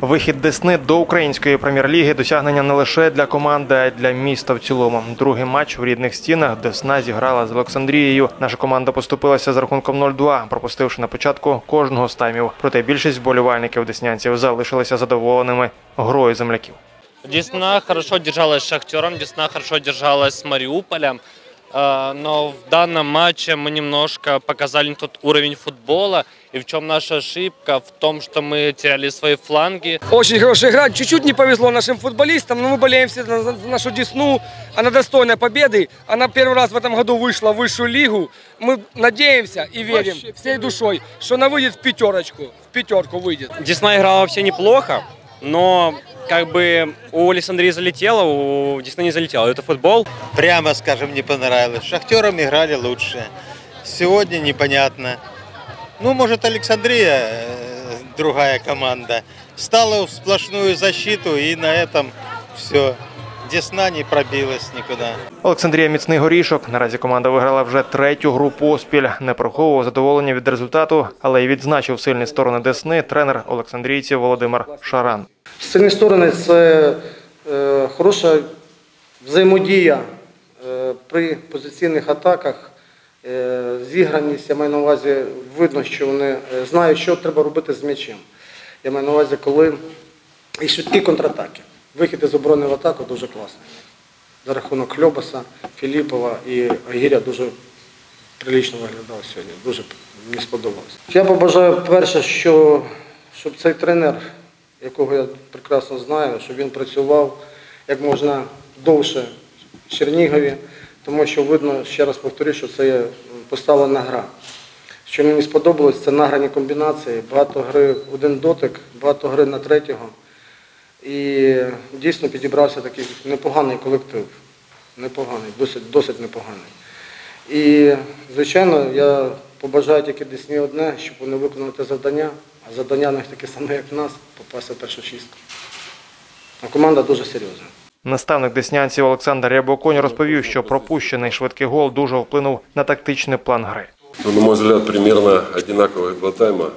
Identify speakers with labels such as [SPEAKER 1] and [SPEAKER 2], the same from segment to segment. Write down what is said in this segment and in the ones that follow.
[SPEAKER 1] Вихід Десни до української прем'єр-ліги досягнення не лише для команди, а й для міста в цілому. Другий матч в рідних стінах Десна зіграла з Олександрією. Наша команда поступилася з рахунком 0-2, пропустивши на початку кожного з таймів. Проте більшість вболівальників деснянців залишилися задоволеними грою земляків.
[SPEAKER 2] Десна хорошо держалась с Шахтером, Десна хорошо держалась с Мариуполем. Э, Но в данном матче мы немножко показали не тот уровень футбола. И в чем наша ошибка? В том, что мы теряли свои фланги.
[SPEAKER 3] Очень хорошая игра. Чуть-чуть не повезло нашим футболистам, но мы болеем все за нашу Десну. Она достойна победы. Она первый раз в этом году вышла в высшую лигу. Мы надеемся и верим всей душой, что она выйдет в пятерочку. В пятерку выйдет.
[SPEAKER 4] Десна играла вообще неплохо, но как бы у Александрии залетело, у Десны не залетело. Это футбол.
[SPEAKER 5] прямо скажем, не понравилось. С Шахтером играли лучше. Сегодня непонятно. Ну, может, Александрия, э, другая команда, стала в сплошную защиту, и на этом все. Десна не пробилась никуда.
[SPEAKER 1] Олександрія міцний горішок. Наразі команда виграла вже третю гру поспіль. Не приховував задоволення від результату, але й відзначив сильні сторони Десни тренер Олександрійців Володимир Шаран.
[SPEAKER 6] Сильні сторони це е, хороша взаємодія е, при позиційних атаках, е, зіграність, я маю на увазі, видно, що вони е, знають, що треба робити з м'ячем. Я маю на увазі, коли і швидкі контратаки. Вихід із оборони в атаку дуже класний. За рахунок Хльобаса, Філіпова і Агіря дуже прилично виглядав сьогодні. Дуже мені сподобалось. Я побажаю перше, що щоб цей тренер, якого я прекрасно знаю, щоб він працював як можна довше в Чернігові, тому що видно, ще раз повторю, що це поставлена гра. Що мені сподобалось, це награні комбінації, багато гри в один дотик, багато гри на третього. І дійсно підібрався такий непоганий колектив. Непоганий, досить, досить непоганий. І, звичайно, я побажаю тільки Десні одне, щоб вони виконали завдання, а завдання в них таке саме, як в нас, попасти в першу шістку. А команда дуже серйозна.
[SPEAKER 1] Наставник деснянців Олександр Рябоконь розповів, що пропущений швидкий гол дуже вплинув на тактичний план гри.
[SPEAKER 7] Ну, на мой взгляд, примерно одинаковые два тайма.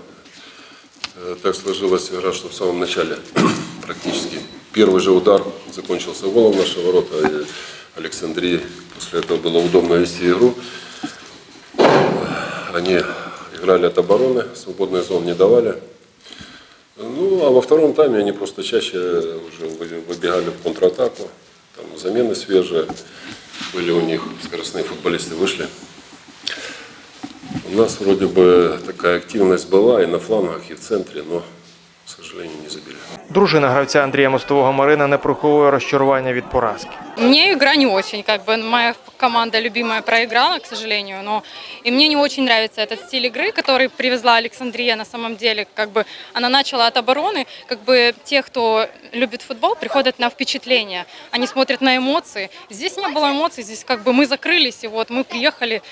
[SPEAKER 7] Э, Так сложилась игра, что в самом начале практически первый же удар закончился голом в наши ворота. И Александрии после этого было удобно вести игру. Они играли от обороны, свободной зон не давали. Ну, а во втором тайме они просто чаще уже вы- выбегали в контратаку. Там замены свежие были у них, скоростные футболисты вышли. У нас вроде бы такая активность была и на флангах, и в центре, но, к сожалению, не забили.
[SPEAKER 1] Дружина гравця Андрія Мостового Марина не приховує розчарування від поразки.
[SPEAKER 8] Мне игра не очень, как бы моя команда любимая проиграла, к сожалению, но и мне не очень нравится этот стиль игры, который привезла Александрия на самом деле, как бы она начала от обороны, как бы те, кто любит футбол, приходят на впечатление, они смотрят на эмоции. Здесь не было эмоций, здесь как бы мы закрылись, и вот мы приехали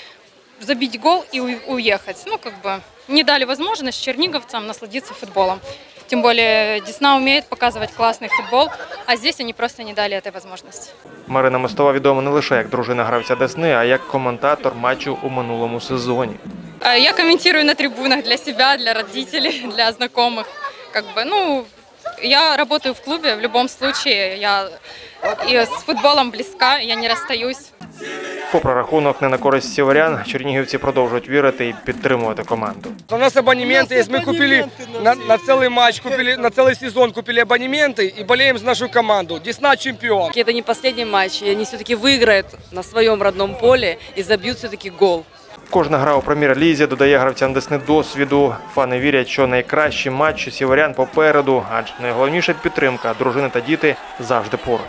[SPEAKER 8] забить гол и у- уехать. Ну, как бы не дали возможность черниговцам насладиться футболом. Тем более Десна умеет показывать классный футбол, а здесь они просто не дали этой возможности.
[SPEAKER 1] Марина Мостова відома не лише як дружина гравця Десни, а як коментатор матчу у минулому сезоні.
[SPEAKER 8] Э, Я комментирую на трибунах для себя, для родителей, для знакомых. Как бы, ну, я работаю в клубе в любом случае. Я и с футболом близка, я не расстаюсь.
[SPEAKER 1] Попри рахунок не на користь сіверян, чернігівці продовжують вірити і підтримувати команду.
[SPEAKER 3] У нас абонементы есть. Мы купили на, на целый матч, купили на целый сезон купили абонементы и болеем за нашу команду. Десна чемпион.
[SPEAKER 9] Это не последний матч, и они все-таки выиграют на своем родном поле и забьют все-таки гол.
[SPEAKER 1] Кожна гра у прем'єр-лізі додає гравцям Десни досвіду. Фани вірять, що найкращі матчі сіверян попереду, адже найголовніша підтримка дружини та діти завжди поруч.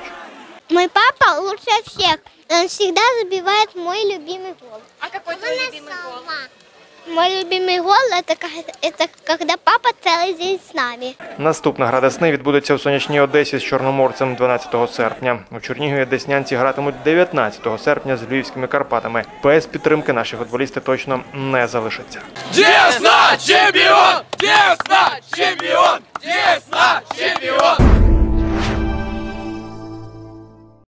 [SPEAKER 10] Мой папа лучше всех. Он всегда забивает мой любимый гол.
[SPEAKER 8] А какой твой любимый гол?
[SPEAKER 10] Мой любимый гол это, как- это когда папа целый день с нами.
[SPEAKER 1] Наступна гра Десни відбудеться у сонячній Одесі з Чорноморцем 12 серпня. У Чернігові деснянці гратимуть 19 серпня з львівськими Карпатами. Без підтримки наші футболісти точно не залишаться.
[SPEAKER 3] Десна чемпион! Десна чемпион! Десна чемпион!